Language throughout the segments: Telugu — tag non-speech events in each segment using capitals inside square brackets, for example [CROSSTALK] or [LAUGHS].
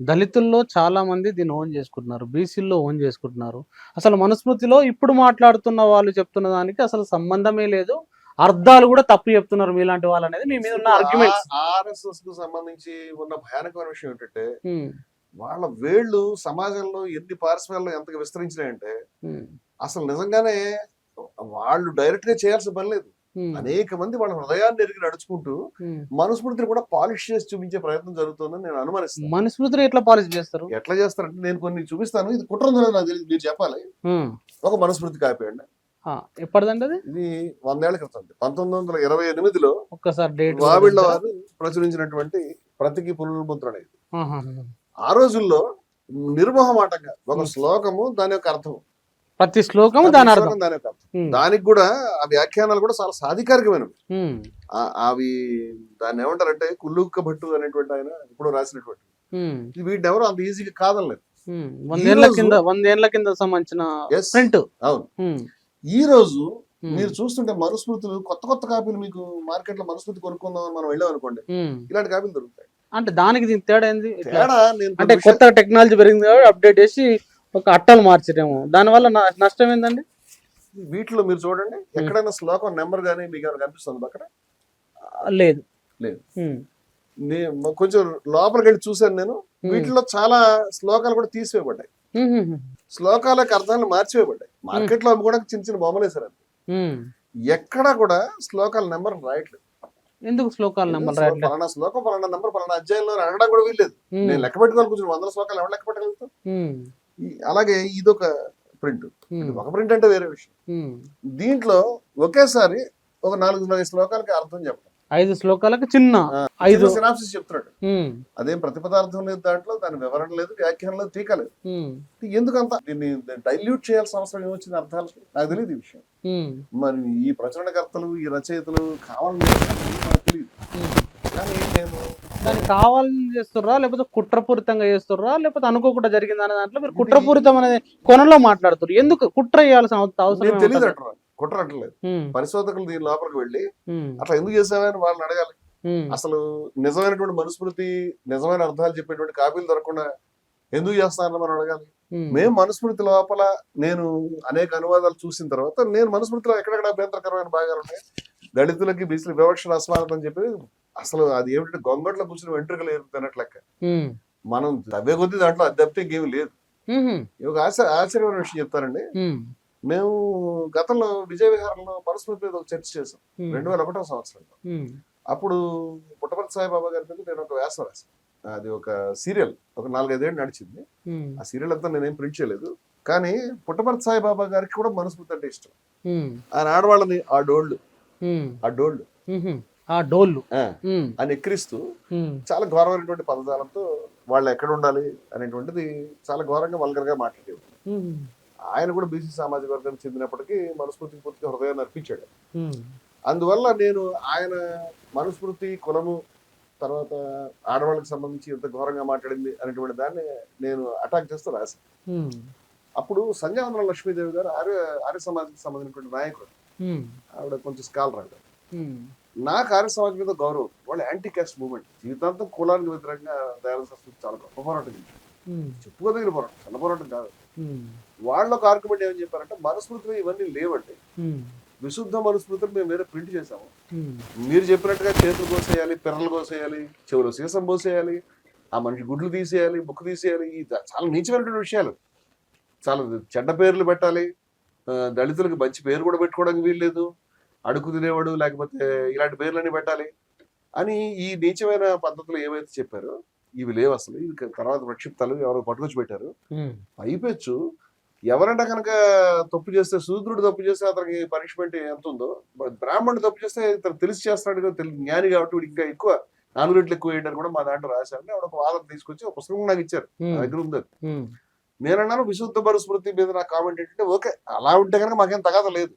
దళితుల్లో చాలా మంది దీన్ని ఓన్ చేసుకుంటున్నారు బీసీల్లో ఓన్ చేసుకుంటున్నారు. అసలు మనుస్మృతిలో ఇప్పుడు మాట్లాడుతున్న వాళ్ళు చెప్తున్న దానికి అసలు సంబంధమే లేదు. అర్థాలు కూడా తప్పు చెప్తున్నారు మీలాంటి వాళ్ళు అనేది మీ మీద ఉన్న ఆర్గ్యుమెంట్స్ ఆర్ఎస్ఎస్కు సంబంధించి ఉన్న భయానకమైన విషయం ఏంటంటే వాళ్ళ వేళ్ళు సమాజంలో ఎన్ని పార్శ్వాల్లో ఎంతగా విస్తరించినాయంటే అసలు నిజంగానే వాళ్ళు డైరెక్ట్గా చేయాల్సిన పని లేదు. అనేక మంది వాళ్ళ హృదయాన్ని ఎరిగి నడుచుకుంటూ మనుస్మృతిని కూడా పాలిష్ చేసి చూపించే ప్రయత్నం జరుగుతుందని నేను అనుమానిస్తాను మనుస్మృతిని ఎట్లా పాలిష్ చేస్తారు? ఎట్లా చేస్తారంటే నేను కొన్ని చూపిస్తాను. ఇది కుట్ర నాకు తెలియదు. మీరు చెప్పాలి. ఒక మనుస్మృతి కాపీ అండి ఆ, ఎప్పటిదండి అది? ఇది వందేళ్ళ క్రితం పంతొమ్మిది వందల ఇరవై ఎనిమిదిలో ఒక్కసారి డేట్ వావిళ్ళ వారు ప్రచురించినటువంటి ప్రతికి పునర్ముద్రణ ఇది ఆ రోజుల్లో నిర్మోహమాటంగా ఒక శ్లోకము దాని యొక్క అర్థం ప్రతి శ్లోకము దాని అర్థం శ్లోకం దాని అర్థం. దానికి కూడా ఆ వ్యాఖ్యానాలు కూడా చాలా సాధికారికమైనవి. ఆ- అవి దాన్ని ఏమంటారంటే కుల్లుక్క భట్టు అనేటువంటి ఆయన ఇప్పుడు రాసినటువంటి వీటిని ఎవరు అంత ఈజీగా కాదనలేదు. వందేళ్ళ కింద వందేళ్ళ కింద సంబంధించిన. ప్రింట్ అవును. ఈ రోజు. మీరు చూస్తుంటే మనుస్మృతులు కొత్త కొత్త కాపీలు మీకు మార్కెట్లో మనుస్మృతి కొనుక్కుందాం అని మనం వెళ్ళాం అనుకోండి. ఇలాంటి కాపీలు దొరుకుతాయి అంటే దానికి దీని తేడా ఏంది? తేడా అంటే కొత్త టెక్నాలజీ పెరిగింది కాబట్టి అప్డేట్ చేసి ఒక అట్టలు మార్చడేమో దానివల్ల నష్టం ఏందండి? వీటిలో మీరు చూడండి ఎక్కడైనా శ్లోకం నెంబర్ గానీ మీకు ఏమైనా కనిపిస్తుంది అక్కడ లేదు. లేదు. కొంచెం లోపలికి వెళ్ళి చూశాను నేను. వీటిలో చాలా శ్లోకాలు కూడా తీసివేయబడ్డాయి. శ్లోకాలకు అర్థాలు మార్చివేయబడ్డాయి. మార్కెట్లో కూడా చిన్న చిన్న బొమ్మలు అంతే. ఉమ్. ఎక్కడా కూడా శ్లోకాల నెంబర్ రాయట్లేదు. ఎందుకు శ్లోకాల నెంబర్ రాయట్లేదు? పలానా శ్లోకం పలానా నెంబర్ పలానా అధ్యాయంలో అడగడం కూడా వీల్లేదు. నేను లెక్క పెట్టుకోవాలి కూర్చొని వందల శ్లోకాలు ఎవరు లెక్క పెట్టగలుగుతాం అలాగే ఇదొక ప్రింట్. ఒక ప్రింట్ అంటే వేరే విషయం. దీంట్లో ఒకేసారి ఒక నాలుగు నాలుగు శ్లోకాలకి అర్థం చెప్పడం ఐదు శ్లోకాలకు చిన్న ఐదు సినాప్సిస్ చెప్తున్నాడు. అదేం ప్రతిపదార్థం లేదు దాంట్లో దాని వివరణ లేదు వ్యాఖ్యానం లేదు టీకా లేదు. ఎందుకంత దీన్ని డైల్యూట్ చేయాల్సిన అవసరం ఏమొచ్చింది అర్థాలు నాకు తెలియదు ఈ విషయం. మరి ఈ ప్రచురణకర్తలు ఈ రచయితలు కావాలని తెలియదు. కానీ నేను దాన్ని కావాలని చేస్తుర్రా? లేకపోతే కుట్రపూరితంగా చేస్తుర్రా? లేకపోతే అనుకోకుండా జరిగింది అనే దాంట్లో మీరు కుట్రపూరితం అనేది కొనలో మాట్లాడుతున్నారు ఎందుకు? కుట్ర చేయాల్సిన అవస- అవసరం తెలియదు ఉమ్. పరిశోధకులు దీని లోపలికి వెళ్ళి. అట్లా ఎందుకు చేసావని వాళ్ళని అడగాలి. అసలు నిజమైనటువంటి మనుస్మృతి నిజమైన అర్థాలు చెప్పేటువంటి కాపీలు దొరకకుండా ఎందుకు చేస్తున్నారని మనం అడగాలి. మేము మనుస్మృతి లోపల నేను అనేక అనువాదాలు చూసిన తర్వాత నేను మనుస్మృతిలో ఎక్కడెక్కడ అభ్యంతరకరమైన భాగాలు ఉన్నాయి. దళితులకి బీసీలు వివక్ష అసమానత అని చెప్పి అసలు అది ఏమిటంటే గొంగట్లో కూర్చుని వెంట్రుకలు ఏరుతున్నట్లు లెక్క. మనం తవ్వే కొద్దీ దాంట్లో అది తప్పితే ఇంకేమీ లేదు ఒక ఆశ్చర్య ఆశ్చర్యమైన విషయం చెప్తానండి ఉమ్. మేము గతంలో విజయ విహారంలో మనుస్మృతి మీద ఒక చర్చ చేసాం. రెండు వేల ఒకటో సంవత్సరంలో. అప్పుడు పుట్టపర్తి సాయిబాబా గారి మీద నేను ఒక వ్యాసం రాశాను అది ఒక సీరియల్ ఒక నాలుగైదేళ్ళు నడిచింది. ఆ సీరియల్ అంతా నేనేం ప్రింట్ చేయలేదు కానీ పుట్టపర్తి సాయిబాబా గారికి కూడా మనుస్మృతి అంటే ఇష్టం. ఆయన ఆడవాళ్ళని ఆ డోళ్ళు. ఆ డోళ్ళు. ఆ డోళ్ళు. అని ఎక్కిరిస్తూ. చాలా ఘోరమైనటువంటి పదజాలంతో వాళ్ళు ఎక్కడ ఉండాలి అనేటువంటిది చాలా ఘోరంగా వల్గర్గా మాట్లాడేవారు ఉమ్. ఆయన కూడా బీసీ సామాజిక వర్గానికి చెందినప్పటికీ మనుస్మృతికి పూర్తిగా హృదయాన్ని అర్పించాడు. అందువల్ల నేను ఆయన మనుస్మృతి కులము తర్వాత ఆడవాళ్ళకి సంబంధించి ఎంత ఘోరంగా మాట్లాడింది అనేటువంటి దాన్ని నేను అటాక్ చేస్తూ రాశాను. అప్పుడు సంధ్యావందన లక్ష్మీదేవి గారు ఆర్య ఆర్య సమాజానికి సంబంధించినటువంటి నాయకుడు. ఆవిడ కొంచెం స్కాలర్ అంట ఉమ్. నాకు ఆర్య సమాజం మీద గౌరవం వాళ్ళు యాంటీ క్యాస్ట్ మూవ్మెంట్ జీవితాంతం కులానికి వ్యతిరేకంగా సరస్వతి చాలా గొప్ప పోరాటం. చెప్పుకోదగిన పోరాటం చిన్న పోరాటం కాదు. వాళ్ళ ఒక ఆర్గ్యుమెంట్ ఏమని చెప్పారంటే మనుస్మృతిలో ఇవన్నీ లేవండి. విశుద్ధ మనుస్మృతులు మేము వేరే ప్రింట్ చేసాము. మీరు చెప్పినట్టుగా చేతులు కోసేయాలి పిర్రలు కోసేయాలి చెవులు సీసం పోసేయాలి ఆ మనిషి గుడ్లు తీసేయాలి బుక్ తీసేయాలి చాలా నీచమైనటువంటి విషయాలు చాలా చెడ్డ పేర్లు పెట్టాలి దళితులకు మంచి పేరు కూడా పెట్టుకోవడానికి వీల్లేదు అడుగు తినేవాడు లేకపోతే ఇలాంటి పేర్లన్నీ పెట్టాలి అని ఈ నీచమైన పద్ధతులు ఏవైతే చెప్పారో ఇవి లేవు అసలు ఇవి తర్వాత ప్రక్షిప్తాలు ఎవరో పట్టుకొచ్చి పెట్టారు. పైపెచ్చు ఎవరంటే కనుక తప్పు చేస్తే శూద్రుడు తప్పు చేస్తే అతనికి పనిష్మెంట్ ఎంత ఉందో బ్రాహ్మణుడు తప్పు చేస్తే ఇతను తెలిసి చేస్తున్నాడు జ్ఞాని కాబట్టి ఇంకా ఎక్కువ నాలుగు రెట్లు ఎక్కువ వేయండి అని కూడా మా దాంట్లో రాశారు ఆవిడ ఒక వాదన తీసుకొచ్చి ఒక పుస్తకం నాకు ఇచ్చారు. దగ్గర ఉంది. నేనన్నాను విశుద్ధ మరుస్మృతి మీద నా కామెంట్ ఏంటంటే ఓకే అలా ఉంటే కనుక మాకేం తగాద లేదు.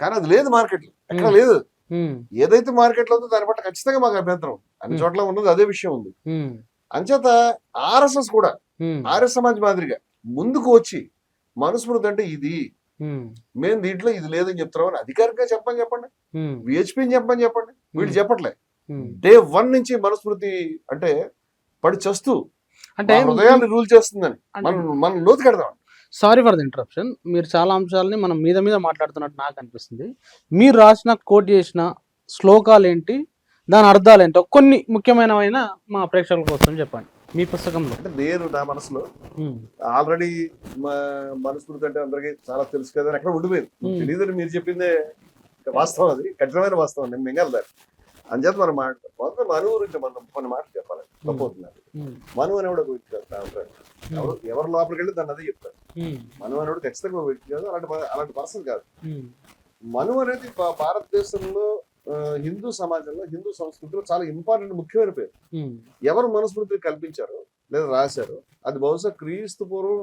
కానీ అది లేదు మార్కెట్లో ఎక్కడ. లేదు. ఏదైతే మార్కెట్లో ఉందో దాన్ని బట్టి ఖచ్చితంగా మాకు అభ్యంతరం. అన్ని. చోట్ల ఉన్నది అదే విషయం ఉంది. అంచేత ఆర్ఎస్ఎస్ కూడా. ఆర్య సమాజ్ మాదిరిగా ముందుకు వచ్చి మనుస్మృతి అంటే ఇది. మేము దీంట్లో ఇది లేదని చెప్తున్నామని అధికారికంగా చెప్పని చెప్పండి. విహెచ్పిని చెప్పని చెప్పండి వీళ్ళు చెప్పట్లే. డే వన్ నుంచి మనుస్మృతి అంటే పడి చస్తూ అంటే హృదయాన్ని రూల్ చేస్తుందని. మనం మనం లోతుకెడదాం సారీ ఫర్ ద ఇంటరప్షన్ మీరు చాలా అంశాలని మనం మీద మీద మాట్లాడుతున్నట్టు నాకు అనిపిస్తుంది. మీరు రాసిన కోట్ చేసిన శ్లోకాలు ఏంటి? దాని అర్థాలు ఏంటో? కొన్ని ముఖ్యమైనవైన మా ప్రేక్షకుల కోసం చెప్పండి. మీ పుస్తకంలో. అంటే నేను నా మనసులో ఆల్రెడీ మా మనస్ఫూర్తి అంటే అందరికీ చాలా తెలుసు కదా అక్కడ ఉండిపోయింది. తెలియదని మీరు చెప్పిందే వాస్తవం అది. కఠినమైన వాస్తవం. నేను మింగలదారు అంచేత మనం మాట గురించి మనం కొన్ని మాటలు చెప్పాలి. తప్పవుతున్నారు మను అనేవాడు ఒక వ్యక్తి కాదు. ఎవరు ఎవరు లోపలికి వెళ్ళి దాన్ని అదే చెప్తారు మను అనేవాడు ఖచ్చితంగా ఒక వ్యక్తి కాదు అలాంటి అలాంటి పర్సన్ కాదు. మను అనేది భారతదేశంలో హిందూ సమాజంలో హిందూ సంస్కృతిలో చాలా ఇంపార్టెంట్ ముఖ్యమైన పేరు. ఎవరు మనుస్మృతిని కల్పించారో లేదా రాశారో అది బహుశా క్రీస్తు పూర్వం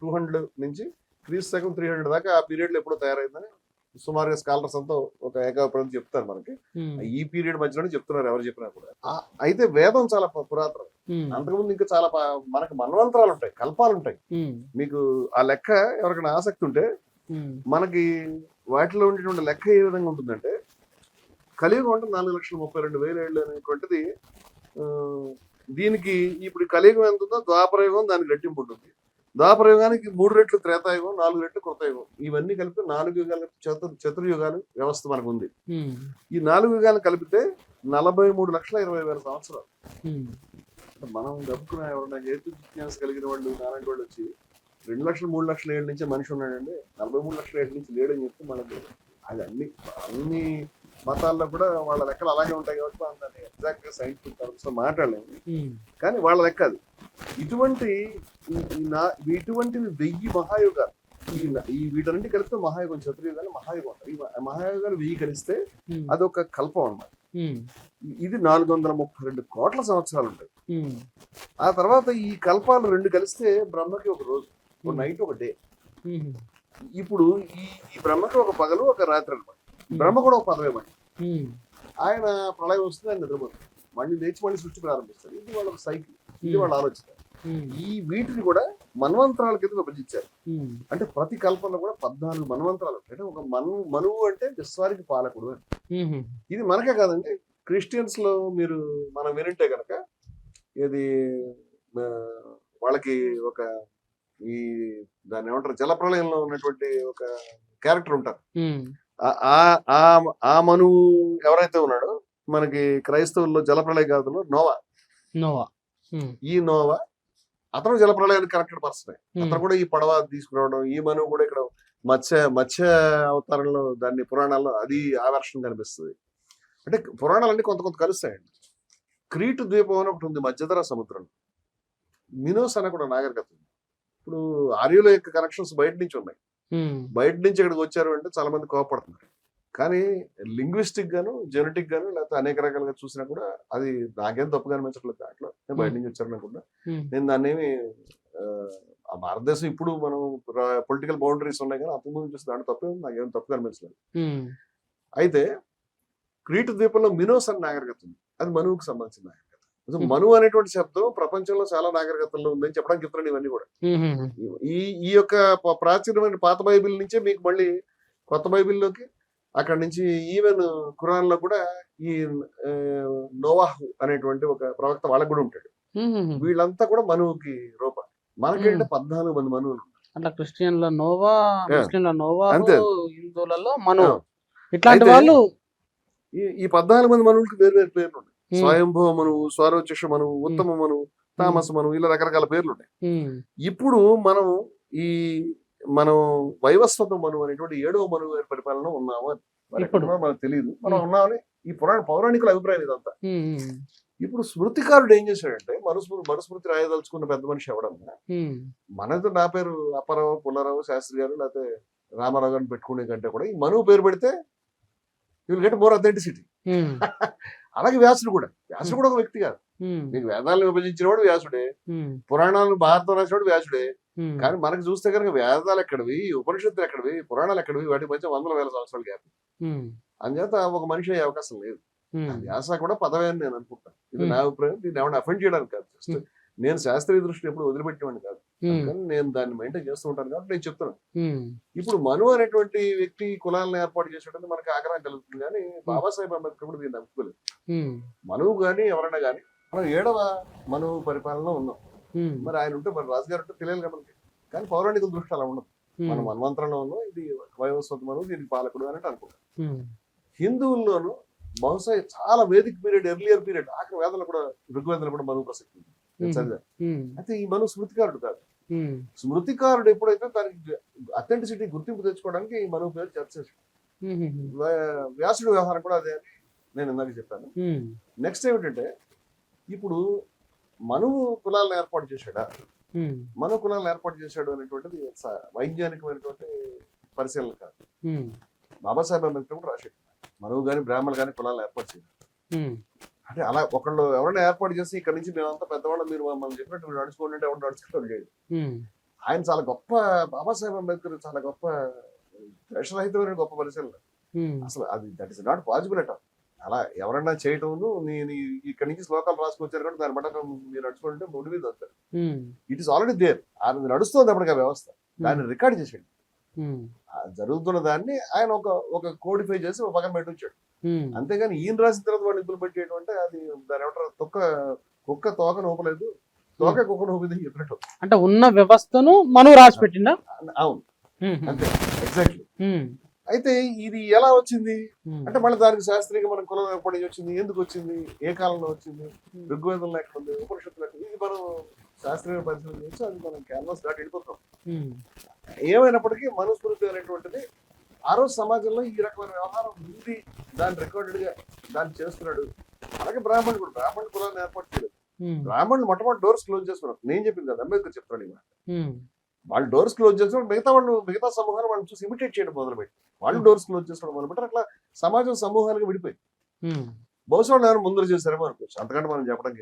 టూ హండ్రెడ్ నుంచి క్రీస్తు శకం త్రీ హండ్రెడ్ దాకా ఆ పీరియడ్లో ఎప్పుడో తయారైందని సుమారుగా స్కాలర్స్ అంతా ఒక ఏకాభిప్రాయం చెప్తారు మనకి. ఈ పీరియడ్ మధ్యలోనే చెప్తున్నారు ఎవరు చెప్పినా కూడా. అయితే వేదం చాలా పురాతనం. అంతకుముందు ఇంకా చాలా మనకు మన్వంతరాలు ఉంటాయి కల్పాలు ఉంటాయి. మీకు ఆ లెక్క ఎవరికైనా ఆసక్తి ఉంటే మనకి వాటిలో ఉండేటువంటి లెక్క ఏ విధంగా ఉంటుందంటే కలియుగం అంటే నాలుగు లక్షల ముప్పై రెండు వేలు ఏళ్ళు అనేటువంటిది దీనికి ఇప్పుడు కలియుగం ఎంత ఉందో ద్వాపరయుగం దానికి రెట్టింపు ఉంటుంది. ద్వాపరయుగానికి మూడు రెట్లు త్రేతాయుగం నాలుగు రెట్లు కృతయుగం. ఇవన్నీ కలిపి నాలుగు యుగాలు చతుర్ చతుర్యుగాలు వ్యవస్థ మనకు ఉంది ఈ నాలుగు యుగాలు కలిపితే నలభై మూడు లక్షల ఇరవై వేల సంవత్సరాలు. మనం గబుకున్న ఎవరైనా హేతు జిజ్ఞాస కలిగిన వాళ్ళు నారాయణ వాళ్ళు వచ్చి రెండు లక్షలు మూడు లక్షల ఏళ్ళ నుంచి మనిషి ఉన్నాడండి నలభై మూడు లక్షల ఏళ్ళ నుంచి లేడని చెప్తే మనకు అది అన్ని అన్ని మతాల్లో కూడా వాళ్ళ లెక్కలు అలాగే ఉంటాయి కాబట్టి మనం దాన్ని ఎగ్జాక్ట్గా సైంటిఫిక్ టర్మ్స్లో మాట్లాడలేము. కానీ వాళ్ళ లెక్క అది. ఇటువంటి నా ఇటువంటివి వెయ్యి మహాయుగాలు. ఈ వీటన్నిటి కలిపితే మహాయుగం చతుర్యుగాలు మహాయుగం అంటారు. ఈ మహాయుగాలు వెయ్యి కలిస్తే అదొక కల్పం అన్నమాట. ఇది నాలుగు వందల ముప్పై రెండు కోట్ల సంవత్సరాలు ఉంటాయి. ఆ తర్వాత ఈ కల్పాలు రెండు కలిస్తే బ్రహ్మకి ఒక రోజు ఒక నైట్ ఒక డే ఇప్పుడు ఈ ఈ బ్రహ్మకి ఒక పగలు ఒక రాత్రి అనమాట బ్రహ్మ కూడా ఒక పదవే మళ్ళీ. ఉమ్, ఆయన ప్రళయం వస్తుంది ఆయన నిద్రపోతుంది మళ్ళీ లేచి మళ్ళీ సృష్టి ప్రారంభిస్తారు ఇది వాళ్ళ సైకిల్. ఇది వాళ్ళ ఆలోచన. ఈ వీటిని కూడా మన్వంతరాల కింద విభజించారు. అంటే ప్రతి కల్పనలో కూడా పద్నాలుగు మన్వంతరాలు ఉంటాయి. అంటే ఒక మను మనువు అంటే విశ్వానికి పాలకుడు అని. ఇది మనకే కాదండి. క్రిస్టియన్స్లో మీరు మనం వినంటే కనుక ఇది వాళ్ళకి ఒక ఈ దాన్ని ఏమంటారు? జలప్రలయంలో ఉన్నటువంటి ఒక క్యారెక్టర్ ఉంటారు. ఆ- ఆ- ఆ- ఆ మనువు ఎవరైతే ఉన్నాడో మనకి క్రైస్తవుల్లో జలప్రలయ గాథలో నోవా. నోవా ఈ నోవా అతను జలప్రలయానికి కనెక్టెడ్ పర్సన్. అతను కూడా ఈ పడవ తీసుకురావడం ఈ మనువు కూడా ఇక్కడ మత్స్య మత్స్య అవతారంలో దాన్ని పురాణాల్లో అది ఆ వెర్షన్ కనిపిస్తుంది. అంటే పురాణాలన్నీ కొంత కొంత కలుస్తాయండి. క్రీటు ద్వీపం అని ఒకటి ఉంది మధ్యధర సముద్రం. మినోస్ అని కూడా నాగరికత ఉంది. ఇప్పుడు ఆర్యుల యొక్క కనెక్షన్స్ బయట నుంచి ఉన్నాయి. బయట నుంచి ఇక్కడికి వచ్చారు అంటే చాలా మంది కోపడుతున్నారు. కానీ లింగ్విస్టిక్ గాను జెనెటిక్ గాను లేకపోతే అనేక రకాలుగా చూసినా కూడా అది నాకేం తప్పుగా అనిపించట్లేదు దాంట్లో. నేను బయట నుంచి వచ్చాను అనుకుంటా నేను దాన్ని ఏమి ఆ, భారతదేశం ఇప్పుడు మనం పొలిటికల్ బౌండరీస్ ఉన్నాయి కానీ అప్పుడు ముందు చూస్తే దాంట్లో తప్పే నాకేం తప్పుగా అనిపించలేదు అయితే క్రీటు ద్వీపంలో మినోస్ అని నాగరికత ఉంది. అది మనువుకు సంబంధించిన అసలు. మను అనేటువంటి శబ్దం ప్రపంచంలో చాలా నాగరికతల్లో ఉందని చెప్పడానికి చెప్తున్నాను ఇవన్నీ కూడా. ఈ ఈ యొక్క ప్రాచీనమైన పాత బైబిల్ నుంచే మీకు మళ్ళీ కొత్త బైబిల్లోకి అక్కడ నుంచి ఈవెన్ ఖురాన్లో కూడా ఈ నోవాహు అనేటువంటి ఒక ప్రవక్త వాళ్ళకు కూడా ఉంటాడు. వీళ్ళంతా కూడా మనువుకి రూపం. మనకేంటే పద్నాలుగు మంది మనువులు అట్లా క్రిస్టియన్ల నోవా ముస్లింల నోవా. హిందువులలో మను ఆ. ఇట్లాంటి వాళ్ళు ఈ ఈ పద్నాలుగు మంది మనువులకి వేరు వేరు పేర్లు ఉన్నాయి ఉమ్, స్వయంభవ మనువు స్వరోచష మనువు ఉత్తమ మనువు తామస మనువు ఇలా రకరకాల పేర్లు ఉన్నాయి ఇప్పుడు మనం ఈ మనం వైవస్వత మనువు అనేటువంటి ఏడవ మనువు పరిపాలన ఉన్నాము అని. మనకు తెలియదు మనం. ఉన్నామని ఈ పురాణ పౌరాణికుల అభిప్రాయం ఇదంతా. ఇప్పుడు స్మృతికారుడు ఏం చేశాడంటే మనుస్మృతి మనుస్మృతి రాయదలుచుకున్న పెద్ద మనిషి ఉమ్, మనది నా పేరు అప్పారావు పుల్లారావు శాస్త్రి గారు లేకపోతే రామారావు గారిని పెట్టుకునే కంటే కూడా ఈ మనువు పేరు పెడితే విల్ గెట్ మోర్ అథెంటిసిటీ [LAUGHS] అలాగే వ్యాసుడు కూడా. వ్యాసుడు కూడా ఒక వ్యక్తి కాదు. మీకు వేదాలను విభజించిన వాడు వ్యాసుడే పురాణాలను భారతం రాసినవాడు వ్యాసుడే. కానీ మనకు చూస్తే కనుక వేదాలు ఎక్కడివి ఉపనిషత్తులు ఎక్కడివి పురాణాలు ఎక్కడివి వాటి మధ్య వందల వేల సంవత్సరాలు గ్యాప్ అంచేత ఒక మనిషి అయ్యే అవకాశం లేదు. వ్యాస కూడా పదవే అని నేను అనుకుంటాను ఇది. నా అభిప్రాయం దీన్ని ఏమైనా అఫెండ్ చేయడానికి కాదు. Hmm. నేను శాస్త్రీయ దృష్టిని ఎప్పుడు వదిలిపెట్టేవాడిని కాదు. నేను దాన్ని మెయింటైన్ చేస్తూ ఉంటాను కాబట్టి నేను చెప్తున్నాను. ఇప్పుడు మను అనేటువంటి వ్యక్తి కులాలను ఏర్పాటు చేసేటప్పుడు మనకు ఆగ్రహం కలుగుతుంది కానీ బాబాసాహెబ్ అంబేద్కర్ కూడా దీన్ని నమ్ముకోలేదు. మనువు కానీ ఎవరైనా కానీ మనం ఏడవ మనువు పరిపాలన ఉన్నాం. మరి ఆయన ఉంటే మరి రాజుగారు ఉంటే తెలియాలి కదా మనకి. కానీ పౌరాణికుల దృష్టి అలా ఉండదు. మనం మన్వంతరంలో ఉన్నాం ఇది వైవస్వతమను దీనికి పాలకుడు అని అనుకుంటాం. హిందువుల్లోనూ బహుశా చాలా వేదిక పీరియడ్ ఎర్లియర్ పీరియడ్ ఆఖరి వేదనలు కూడా ఋగ్వేదనలు కూడా మనువు ప్రసక్తి. చదివాను. అయితే ఈ మను స్మృతికారుడు కాదు. స్మృతికారుడు ఎప్పుడైతే దానికి అథెంటిసిటీ గుర్తింపు తెచ్చుకోవడానికి మనువు పేరు చర్చ ఉమ్, వ్య- వ్యాసుడి వ్యవహారం కూడా అదే. అని నేను ఇందాక చెప్పాను. నెక్స్ట్ ఏమిటంటే ఇప్పుడు మనువు కులాలను ఏర్పాటు చేశాడా? ఉమ్, మను కులాలను ఏర్పాటు చేశాడు అనేటువంటిది వైజ్ఞానికమైనటువంటి పరిశీలన కాదు. బాబాసాహెబ్ అంబేద్కర్ కూడా రాశాడు. మనువు కానీ బ్రాహ్మణులు కానీ కులాలను ఏర్పాటు చేయాలి అంటే అలా ఒకళ్ళు ఎవరైనా ఏర్పాటు చేసి ఇక్కడ నుంచి మేమంతా పెద్దవాళ్ళం మీరు మనం చెప్పినట్టు మీరు నడుచుకోండి అంటే ఎవరు నడుచుకోవడం లేదు. ఆయన చాలా గొప్ప బాబాసాహెబ్ అంబేద్కర్ చాలా గొప్ప ద్వేషరహితమైన గొప్ప పరిశీలన అసలు అది దట్ ఇస్ నాట్ పాసిబుల్ అట అలా ఎవరన్నా చేయటం నీ నీ ఇక్కడి నుంచి శ్లోకాలు రాసుకొచ్చారు కానీ దాని బట్ట మీరు నడుచుకుంటే ముడి మీద వస్తారు. ఇట్ ఇస్ ఆల్రెడీ దేర్ అది నడుస్తుంది అప్పటికి ఆ వ్యవస్థ. దాన్ని రికార్డ్ ఆ జరుగుతున్న దాన్ని ఆయన ఒక ఒక కోడిఫై చేసి ఒక పక్కన పెట్టొచ్చాడు ఉమ్, అంతేగాని ఈయన రాసిన తర్వాత వాళ్ళు ఇంప్లిమెంట్ చేయడం అంటే అది దాని ఏమంటారు తొక్క కుక్క తోక నూపలేదు. తోక కుక్క నూపింది చెప్పినట్టు అంటే ఉన్న వ్యవస్థను మనం రాసి పెట్టిందా? అవును. అంతే ఎగ్జాక్ట్లీ అయితే ఇది ఎలా వచ్చింది? అంటే మళ్ళీ దానికి శాస్త్రీయంగా మనం కులం ఎప్పటి నుంచి వచ్చింది ఎందుకు వచ్చింది ఏ కాలంలో వచ్చింది ఋగ్వేదంలో ఎక్కడ ఉంది ఉపనిషత్తులు? ఇది మనం శాస్త్రీయ పరిశీలన చేసి అది మనం క్యాన్వాస్ దాటి వెళ్ళిపోతాం. ఏమైనప్పటికీ మనుస్మృతి అనేటువంటిది ఆ రోజు సమాజంలో ఈ రకమైన వ్యవహారం ఉంది దాన్ని రికార్డెడ్గా దాన్ని చేస్తున్నాడు. అలాగే బ్రాహ్మణుడు కూడా బ్రాహ్మణ కులాన్ని ఏర్పాటు చేయలేదు. బ్రాహ్మణులు మొట్టమొదటి డోర్స్ క్లోజ్ చేసుకున్నారు నేను చెప్పింది కదా అంబేద్కర్ చెప్తాడు ఉమ్, వాళ్ళు డోర్స్ క్లోజ్ చేసుకుని మిగతా వాళ్ళు మిగతా సమూహాలు వాళ్ళని చూసి ఇమిటేట్ చేయడం మొదలుపెట్టి వాళ్ళు డోర్స్ క్లోజ్ చేసుకోవడం మొదలుపెట్టారు అట్లా సమాజం సమూహాలుగా విడిపోయి ఉమ్, బహుశా వాళ్ళు ఎవరు ముందర చేశారేమో అనుకోవచ్చు. అంతకంటే మనం చెప్పడం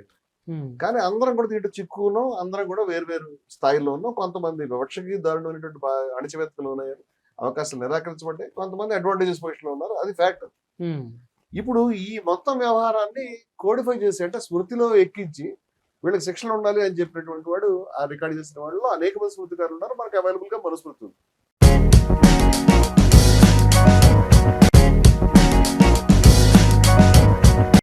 కానీ అందరం కూడా దీంట్లో చిక్కున్నాం అందరం కూడా వేరు వేరు స్థాయిలో ఉన్నాం. కొంతమంది వివక్షకి దారుణమైనటువంటి బా- అణచివేతలు ఉన్నాయి అవకాశాలు నిరాకరించబడ్డాయి. కొంతమంది అడ్వాంటేజెస్ పొజిషన్లో ఉన్నారు. అది ఫ్యాక్ట్ ఇప్పుడు ఈ మొత్తం వ్యవహారాన్ని కోడిఫై చేసి అంటే స్మృతిలో ఎక్కించి వీళ్ళకి శిక్షణ ఉండాలి అని చెప్పినటువంటి వాడు ఆ రికార్డ్ చేసిన వాళ్ళు అనేక మంది స్మృతికారులు ఉన్నారు. మనకి అవైలబుల్గా మనుస్మృతి ఉంది.